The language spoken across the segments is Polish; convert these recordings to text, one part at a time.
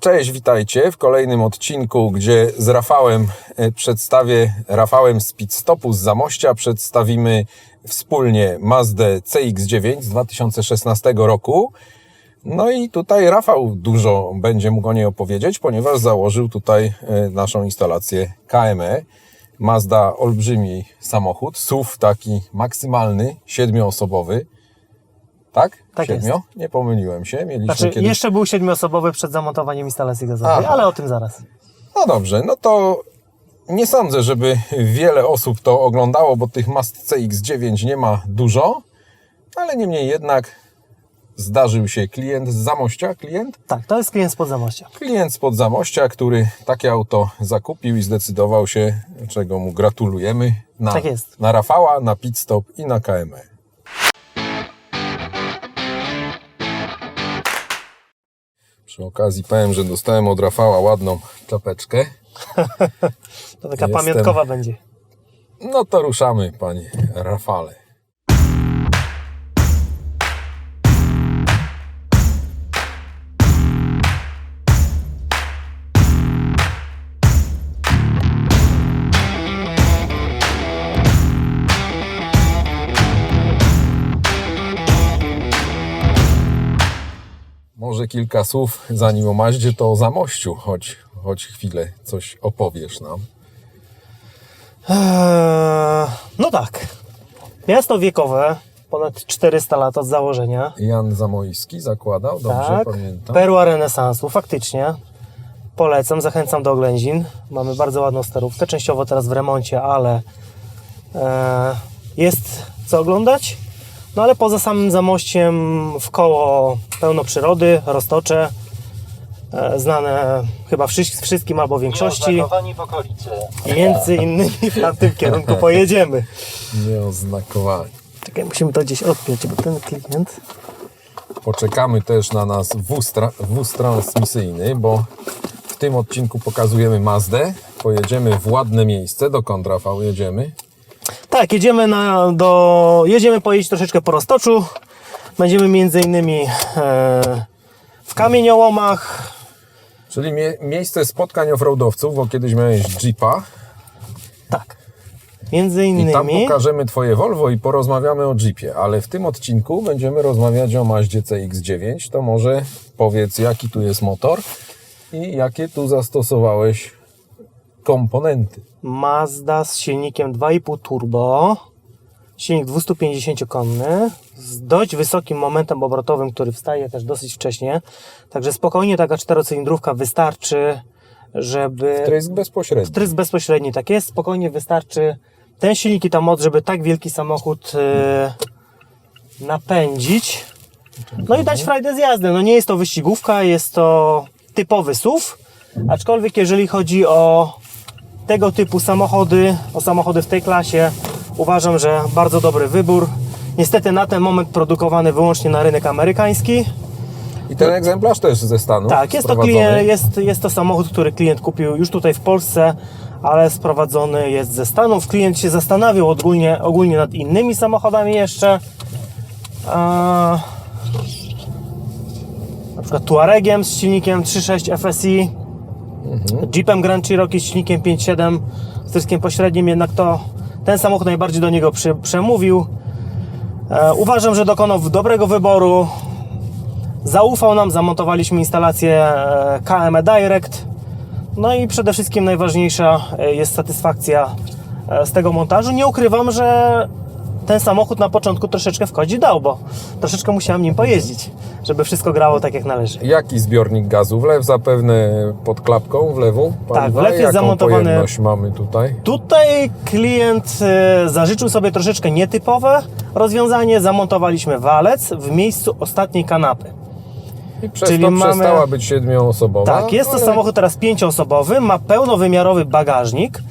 Cześć, witajcie w kolejnym odcinku, gdzie z Rafałem e, przedstawię, Rafałem z Pit Stopu z Zamościa przedstawimy wspólnie Mazdę CX-9 z 2016 roku. No i tutaj Rafał dużo będzie mógł o niej opowiedzieć, ponieważ założył tutaj e, naszą instalację KME. Mazda olbrzymi samochód, SUV taki maksymalny, siedmioosobowy. Tak? Tak Siedmio? Nie pomyliłem się. Mieliśmy Znaczy, kiedyś... jeszcze był siedmioosobowy przed zamontowaniem instalacji gazowej, Aha. ale o tym zaraz. No dobrze, no to nie sądzę, żeby wiele osób to oglądało, bo tych Mast CX-9 nie ma dużo, ale niemniej jednak zdarzył się klient z Zamościa, klient? Tak, to jest klient spod Zamościa. Klient spod Zamościa, który takie auto zakupił i zdecydował się, czego mu gratulujemy, na, Tak jest. na Rafała, na Pit Stop i na KME. Przy okazji powiem, że dostałem od Rafała ładną czapeczkę. To taka Jestem. pamiątkowa będzie. No to ruszamy, panie Rafale. Kilka słów, zanim o Maździe, to o Zamościu, choć, choć chwilę coś opowiesz nam. Eee, no tak. Miasto wiekowe, ponad 400 lat od założenia. Jan Zamojski zakładał, dobrze tak. pamiętam. Perła renesansu, faktycznie. Polecam, zachęcam do oględzin. Mamy bardzo ładną starówkę, częściowo teraz w remoncie, ale e, jest co oglądać. No ale poza samym zamościem w koło pełno przyrody, roztocze, e, znane chyba wszy- wszystkim albo większości. Nieoznakowani w okolicy. I między innymi w tamtym kierunku pojedziemy. Nieoznakowani. Czekaj, musimy to gdzieś odpiąć, bo ten klient... Poczekamy też na nas wóz, tra- wóz transmisyjny, bo w tym odcinku pokazujemy Mazdę. Pojedziemy w ładne miejsce. Dokąd, Rafał, jedziemy? Tak, jedziemy na, do... Jedziemy pojeździć troszeczkę po roztoczu. Będziemy między innymi e, w kamieniołomach. Czyli mie- miejsce spotkań offroadowców, bo kiedyś miałeś Jeepa Tak. Między i tam innymi... pokażemy Twoje Volvo i porozmawiamy o Jeepie, ale w tym odcinku będziemy rozmawiać o Maździe CX-9. To może powiedz, jaki tu jest motor i jakie tu zastosowałeś komponenty. Mazda z silnikiem 2,5 turbo. Silnik 250-konny z dość wysokim momentem obrotowym, który wstaje też dosyć wcześnie. Także spokojnie taka czterocylindrówka wystarczy, żeby... Trysk bezpośredni. Trysk bezpośredni, tak jest. Spokojnie wystarczy ten silnik i ta moc, żeby tak wielki samochód e, napędzić. No i dać frajdę z jazdy. No nie jest to wyścigówka, jest to typowy SUV. Aczkolwiek jeżeli chodzi o tego typu samochody, o samochody w tej klasie, uważam, że bardzo dobry wybór. Niestety na ten moment produkowany wyłącznie na rynek amerykański. I ten egzemplarz też ze Stanów. Tak, jest to, klient, jest, jest to samochód, który klient kupił już tutaj w Polsce, ale sprowadzony jest ze Stanów. Klient się zastanawiał ogólnie, ogólnie nad innymi samochodami jeszcze. A, na przykład Tuaregiem z silnikiem 3.6 FSI, Jeepem Grand Cherokee z silnikiem 5.7 z tryskiem pośrednim, jednak to ten samochód najbardziej do niego przy, przemówił. E, uważam, że dokonał dobrego wyboru. Zaufał nam, zamontowaliśmy instalację e, KME Direct. No i przede wszystkim najważniejsza e, jest satysfakcja e, z tego montażu. Nie ukrywam, że ten samochód na początku troszeczkę wchodzi dał, bo troszeczkę musiałem nim pojeździć, żeby wszystko grało tak jak należy. Jaki zbiornik gazu? Wlew zapewne pod klapką w lewą? Tak, wlew jest Jaką zamontowany- pojemność mamy tutaj? Tutaj klient e, zażyczył sobie troszeczkę nietypowe rozwiązanie. Zamontowaliśmy walec w miejscu ostatniej kanapy. I przez Czyli to mamy- przestała być siedmioosobowa. Tak, jest to ale samochód teraz pięcioosobowy, ma pełnowymiarowy bagażnik,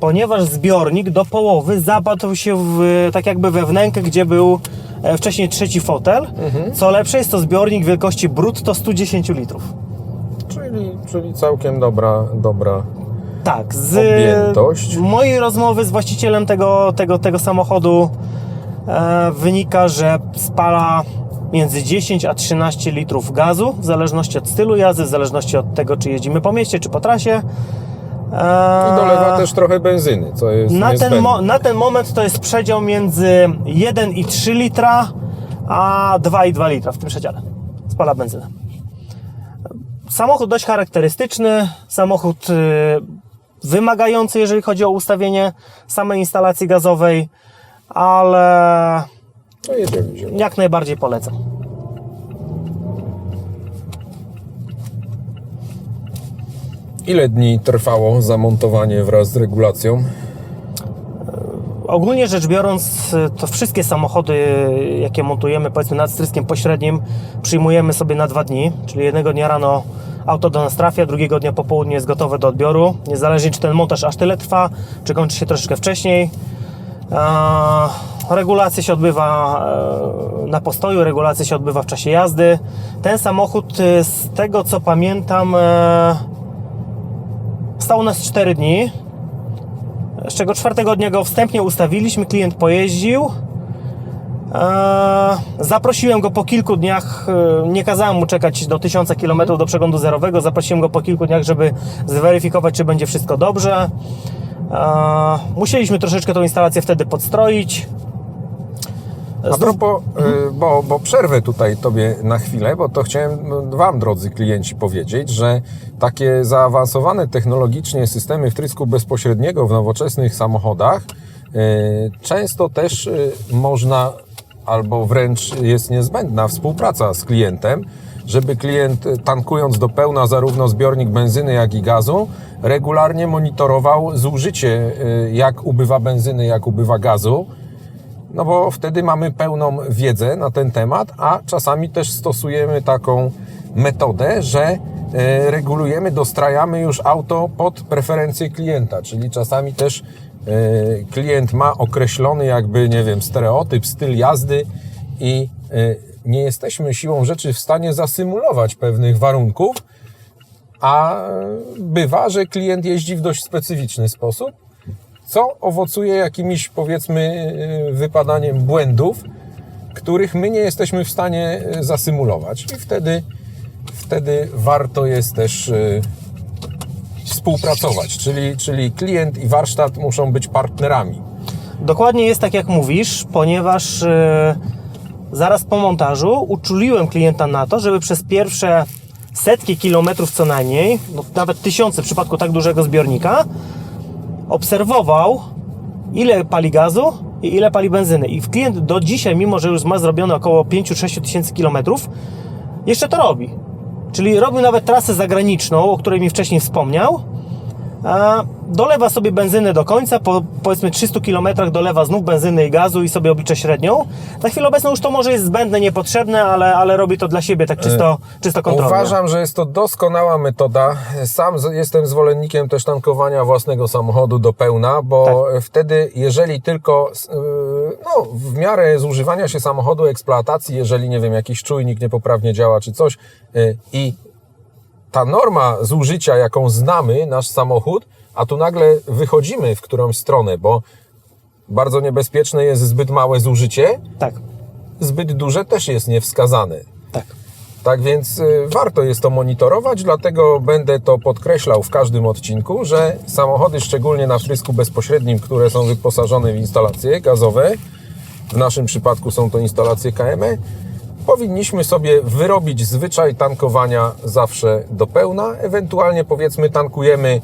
ponieważ zbiornik do połowy zapadł się w, tak jakby we wnękę, gdzie był e, wcześniej trzeci fotel. Co lepsze, jest to zbiornik wielkości brutto 110 litrów. Czyli, czyli całkiem dobra, dobra. Tak, z Objętość. mojej rozmowy z właścicielem tego, tego, tego samochodu e, wynika, że spala między 10 a 13 litrów gazu, w zależności od stylu jazdy, w zależności od tego, czy jeździmy po mieście, czy po trasie. I dolewa też trochę benzyny, co jest na niezbędne. ten, na ten moment to jest przedział między 1,3 litra a 2,2 litra w tym przedziale. Spala benzynę. Samochód dość charakterystyczny, samochód y, wymagający, jeżeli chodzi o ustawienie samej instalacji gazowej, ale No jak najbardziej polecam. Ile dni trwało zamontowanie wraz z regulacją? Ogólnie rzecz biorąc, to wszystkie samochody, jakie montujemy, powiedzmy nad stryskiem pośrednim, przyjmujemy sobie na dwa dni, czyli jednego dnia rano auto do nas trafia, drugiego dnia po południu jest gotowe do odbioru. Niezależnie czy ten montaż aż tyle trwa, czy kończy się troszeczkę wcześniej. Regulacja się odbywa e, na postoju, regulacja się odbywa w czasie jazdy. Ten samochód, e, z tego co pamiętam, e, stał nas 4 dni z czego czwartego dnia go wstępnie ustawiliśmy, klient pojeździł. Eee, zaprosiłem go po kilku dniach, e, nie kazałem mu czekać do 1000 km do przeglądu zerowego, zaprosiłem go po kilku dniach, żeby zweryfikować, czy będzie wszystko dobrze. Eee, musieliśmy troszeczkę tą instalację wtedy podstroić. A propos, y, bo, bo przerwę tutaj Tobie na chwilę, bo to chciałem Wam, drodzy klienci, powiedzieć, że takie zaawansowane technologicznie systemy wtrysku bezpośredniego w nowoczesnych samochodach y, często też y, można albo wręcz jest niezbędna współpraca z klientem, żeby klient tankując do pełna zarówno zbiornik benzyny, jak i gazu, regularnie monitorował zużycie, jak ubywa benzyny, jak ubywa gazu. No bo wtedy mamy pełną wiedzę na ten temat, a czasami też stosujemy taką metodę, że e, regulujemy, dostrajamy już auto pod preferencje klienta, czyli czasami też e, klient ma określony jakby, nie wiem, stereotyp, styl jazdy i e, nie jesteśmy siłą rzeczy w stanie zasymulować pewnych warunków, a bywa, że klient jeździ w dość specyficzny sposób, co owocuje jakimiś, powiedzmy, y, wypadaniem błędów, których my nie jesteśmy w stanie y, zasymulować. I wtedy, wtedy warto jest też y, współpracować, czyli, czyli klient i warsztat muszą być partnerami. Dokładnie jest tak, jak mówisz, ponieważ e, zaraz po montażu uczuliłem klienta na to, żeby przez pierwsze setki kilometrów co najmniej, no nawet tysiące w przypadku tak dużego zbiornika, obserwował, ile pali gazu i ile pali benzyny. I klient do dzisiaj, mimo że już ma zrobione około 5-6 tysięcy kilometrów, jeszcze to robi. Czyli robił nawet trasę zagraniczną, o której mi wcześniej wspomniał. A dolewa sobie benzyny do końca, po powiedzmy 300 km dolewa znów benzyny i gazu i sobie oblicza średnią. Na chwilę obecną już to może jest zbędne, niepotrzebne, ale, ale robi to dla siebie tak czysto, czysto kontrolnie. Uważam, że jest to doskonała metoda. Sam jestem zwolennikiem też tankowania własnego samochodu do pełna, bo wtedy, jeżeli tylko yy, no, w miarę zużywania się samochodu, eksploatacji, jeżeli nie wiem, jakiś czujnik niepoprawnie działa czy coś yy, i ta norma zużycia, jaką znamy, nasz samochód, a tu nagle wychodzimy w którąś stronę, bo bardzo niebezpieczne jest zbyt małe zużycie, Tak, zbyt duże też jest niewskazane. tak. Tak więc y, warto jest to monitorować, dlatego będę to podkreślał w każdym odcinku, że samochody, szczególnie na wtrysku bezpośrednim, które są wyposażone w instalacje gazowe, w naszym przypadku są to instalacje KME, powinniśmy sobie wyrobić zwyczaj tankowania zawsze do pełna, ewentualnie powiedzmy tankujemy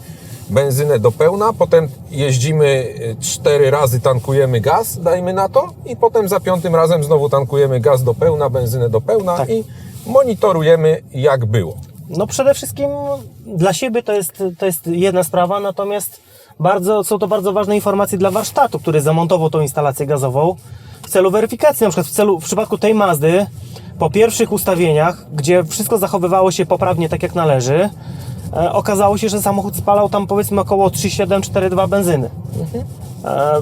benzynę do pełna, potem jeździmy y, cztery razy, tankujemy gaz, dajmy na to, i potem za piątym razem znowu tankujemy gaz do pełna, benzynę do pełna Tak. i monitorujemy jak było. No przede wszystkim dla siebie to jest, to jest jedna sprawa, natomiast bardzo, są to bardzo ważne informacje dla warsztatu, który zamontował tą instalację gazową celu weryfikacji, na przykład w celu, w przypadku tej Mazdy, po pierwszych ustawieniach, gdzie wszystko zachowywało się poprawnie tak jak należy, e, okazało się, że samochód spalał tam powiedzmy około 3,7-4,2 benzyny. E,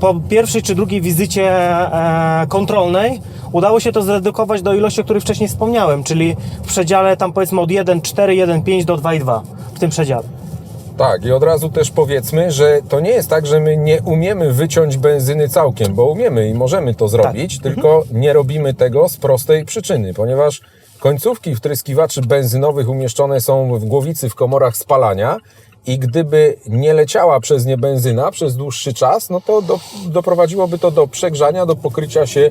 po pierwszej czy drugiej wizycie e, kontrolnej udało się to zredukować do ilości, o których wcześniej wspomniałem, czyli w przedziale tam powiedzmy od 1,4, 1,5 do 2,2 w tym przedziale. Tak, i od razu też powiedzmy, że to nie jest tak, że my nie umiemy wyciąć benzyny całkiem, bo umiemy i możemy to zrobić, tylko nie robimy tego z prostej przyczyny, ponieważ końcówki wtryskiwaczy benzynowych umieszczone są w głowicy w komorach spalania i gdyby nie leciała przez nie benzyna przez dłuższy czas, no to do, doprowadziłoby to do przegrzania, do pokrycia się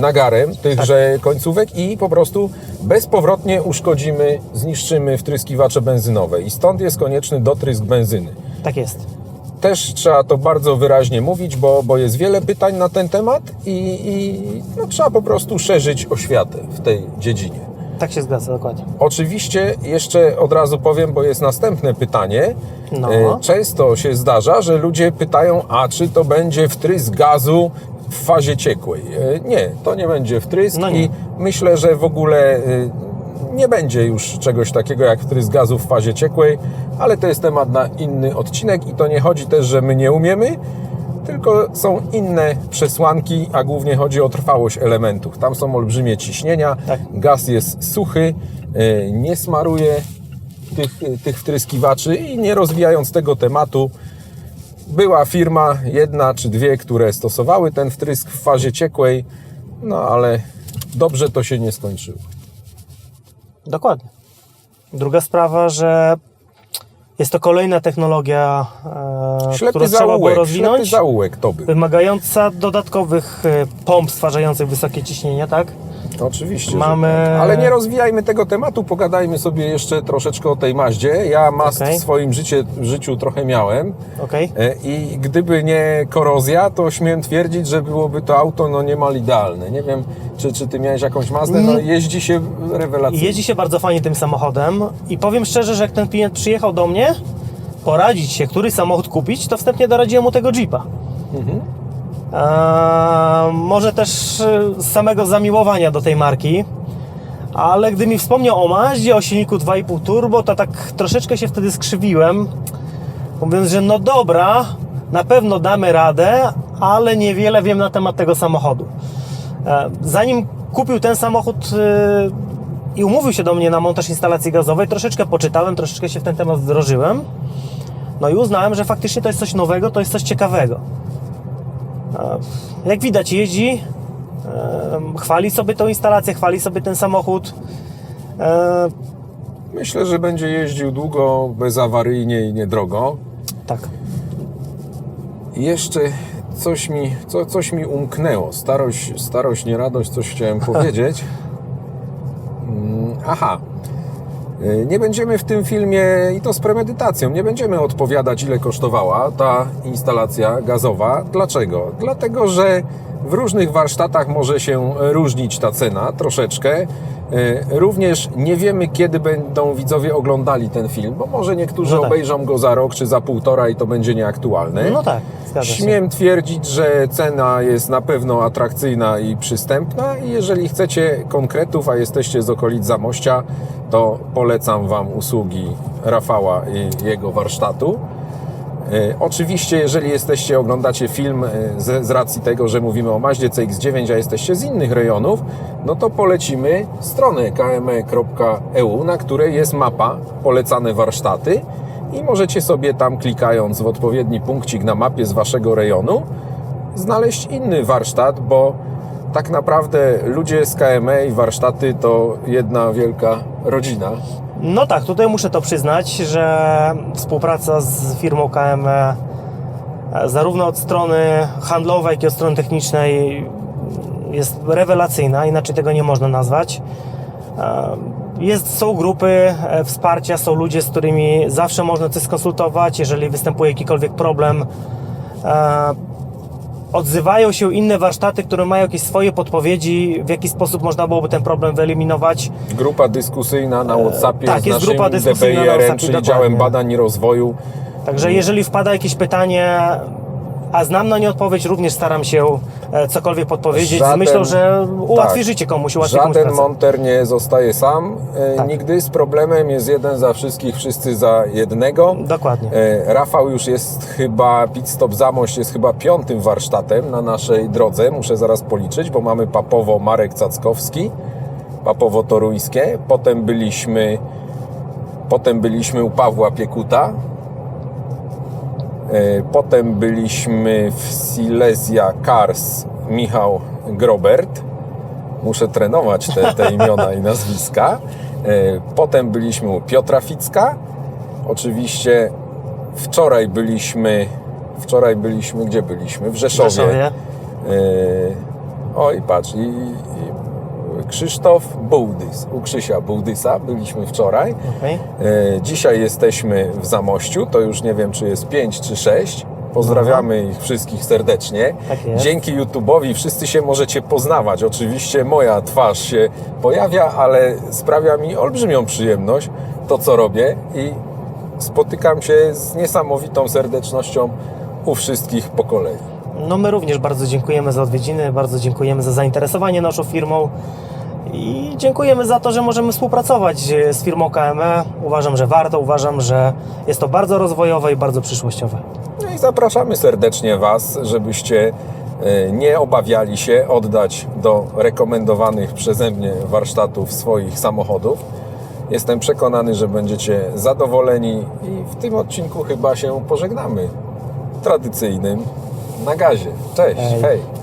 nagarem tychże końcówek i po prostu bezpowrotnie uszkodzimy, zniszczymy wtryskiwacze benzynowe i stąd jest konieczny dotrysk benzyny. Tak jest. Też trzeba to bardzo wyraźnie mówić, bo, bo jest wiele pytań na ten temat i, i no, trzeba po prostu szerzyć oświatę w tej dziedzinie. Tak się zgadza, dokładnie. Oczywiście jeszcze od razu powiem, bo jest następne pytanie. No. E, Często się zdarza, że ludzie pytają, a czy to będzie wtrysk gazu w fazie ciekłej? E, Nie, to nie będzie wtrysk No nie. i myślę, że w ogóle e, nie będzie już czegoś takiego jak wtrysk gazu w fazie ciekłej, ale to jest temat na inny odcinek i to nie chodzi też, że my nie umiemy, tylko są inne przesłanki, a głównie chodzi o trwałość elementów. Tam są olbrzymie ciśnienia, Tak. gaz jest suchy, e, nie smaruje tych, tych wtryskiwaczy i nie rozwijając tego tematu, była firma, jedna czy dwie, które stosowały ten wtrysk w fazie ciekłej, no ale dobrze to się nie skończyło. Dokładnie. Druga sprawa, że jest to kolejna technologia, e, Ślepy którą trzeba zaułek, ślepy rozwinąć, zaułek to był. wymagająca dodatkowych e, pomp stwarzających wysokie ciśnienie, tak? Oczywiście. że Mamy- tak. Ale nie rozwijajmy tego tematu, pogadajmy sobie jeszcze troszeczkę o tej Maździe. Ja Mazd Okej. w swoim życie, życiu trochę miałem Okej. e, i gdyby nie korozja, to śmiem twierdzić, że byłoby to auto no niemal idealne. Nie wiem, czy, czy ty miałeś jakąś Mazdę, no jeździ się rewelacyjnie. jeździ się bardzo fajnie tym samochodem i powiem szczerze, że jak ten klient przyjechał do mnie poradzić się, który samochód kupić, to wstępnie doradziłem mu tego Jeepa. Może też e, z samego zamiłowania do tej marki, ale gdy mi wspomniał o Maździe, o silniku 2,5 turbo, to tak troszeczkę się wtedy skrzywiłem, mówiąc, że no dobra, na pewno damy radę, ale niewiele wiem na temat tego samochodu. E, Zanim kupił ten samochód e, i umówił się do mnie na montaż instalacji gazowej, troszeczkę poczytałem, troszeczkę się w ten temat wdrożyłem. No i uznałem, że faktycznie to jest coś nowego, to jest coś ciekawego. Jak widać, jeździ, chwali sobie tą instalację, chwali sobie ten samochód. Myślę, że będzie jeździł długo, bezawaryjnie i niedrogo. Tak. Jeszcze coś mi, co, coś mi umknęło. Starość, starość, nie radość, coś chciałem powiedzieć. Mm, Aha. Y, Nie będziemy w tym filmie, i to z premedytacją, nie będziemy odpowiadać, ile kosztowała ta instalacja gazowa. Dlaczego? Dlatego, że w różnych warsztatach może się różnić ta cena troszeczkę. Y, Również nie wiemy, kiedy będą widzowie oglądali ten film, bo może niektórzy No tak. obejrzą go za rok czy za półtora i to będzie nieaktualne. No tak, zgadza się. Śmiem twierdzić, że cena jest na pewno atrakcyjna i przystępna i jeżeli chcecie konkretów, a jesteście z okolic Zamościa, to polecam Wam usługi Rafała i jego warsztatu. E, Oczywiście, jeżeli jesteście, oglądacie film e, z, z racji tego, że mówimy o Maździe CX-9, a jesteście z innych rejonów, no to polecimy stronę kme.eu, na której jest mapa polecane warsztaty i możecie sobie tam klikając w odpowiedni punkcik na mapie z Waszego rejonu znaleźć inny warsztat, bo tak naprawdę ludzie z KME i warsztaty to jedna wielka rodzina. No tak, tutaj muszę to przyznać, że współpraca z firmą KM e, zarówno od strony handlowej, jak i od strony technicznej jest rewelacyjna, inaczej tego nie można nazwać. E, Jest, są grupy e, wsparcia, są ludzie, z którymi zawsze można coś skonsultować, jeżeli występuje jakikolwiek problem. E, Odzywają się inne warsztaty, które mają jakieś swoje podpowiedzi, w jaki sposób można byłoby ten problem wyeliminować. Grupa dyskusyjna na WhatsAppie tak, z jest naszym grupa dyskusyjna na DPIR-em, WhatsAppie, czyli dokładnie. Działem Badań i Rozwoju. Także jeżeli wpada jakieś pytanie, a znam na nie odpowiedź, również staram się e, cokolwiek podpowiedzieć. Żaden- z myślą, że ułatwi tak. życie komuś, ułatwi komuś Żaden pracę. monter nie zostaje sam. E, Tak. Nigdy z problemem jest jeden za wszystkich, wszyscy za jednego. Dokładnie. E, Rafał już jest chyba, Pit Stop Zamość jest chyba piątym warsztatem na naszej drodze. Muszę zaraz policzyć, bo mamy Papowo Marek Cackowski, Papowo Toruńskie. Potem byliśmy, potem byliśmy u Pawła Piekuta. Potem byliśmy w Silesia Cars Michał Grobert. Muszę trenować te, te imiona i nazwiska. E, Potem byliśmy u Piotra Ficka. Oczywiście wczoraj byliśmy. Wczoraj byliśmy, gdzie byliśmy? W Rzeszowie. Rzeszowie. E, Oj, patrz, i, i Krzysztof Bułdys, u Krzysia Bułdysa byliśmy wczoraj. Okej. E, Dzisiaj jesteśmy w Zamościu, to już nie wiem, czy jest 5 czy 6. Pozdrawiamy ich wszystkich serdecznie. Tak. Dzięki YouTube'owi wszyscy się możecie poznawać. Oczywiście moja twarz się pojawia, ale sprawia mi olbrzymią przyjemność to, co robię i spotykam się z niesamowitą serdecznością u wszystkich po kolei. No my również bardzo dziękujemy za odwiedziny, bardzo dziękujemy za zainteresowanie naszą firmą i dziękujemy za to, że możemy współpracować e, z firmą KME. Uważam, że warto, uważam, że jest to bardzo rozwojowe i bardzo przyszłościowe. No i zapraszamy serdecznie Was, żebyście e, nie obawiali się oddać do rekomendowanych przeze mnie warsztatów swoich samochodów. Jestem przekonany, że będziecie zadowoleni i w tym odcinku chyba się pożegnamy. Tradycyjnym na gazie. Cześć, Hej. hej.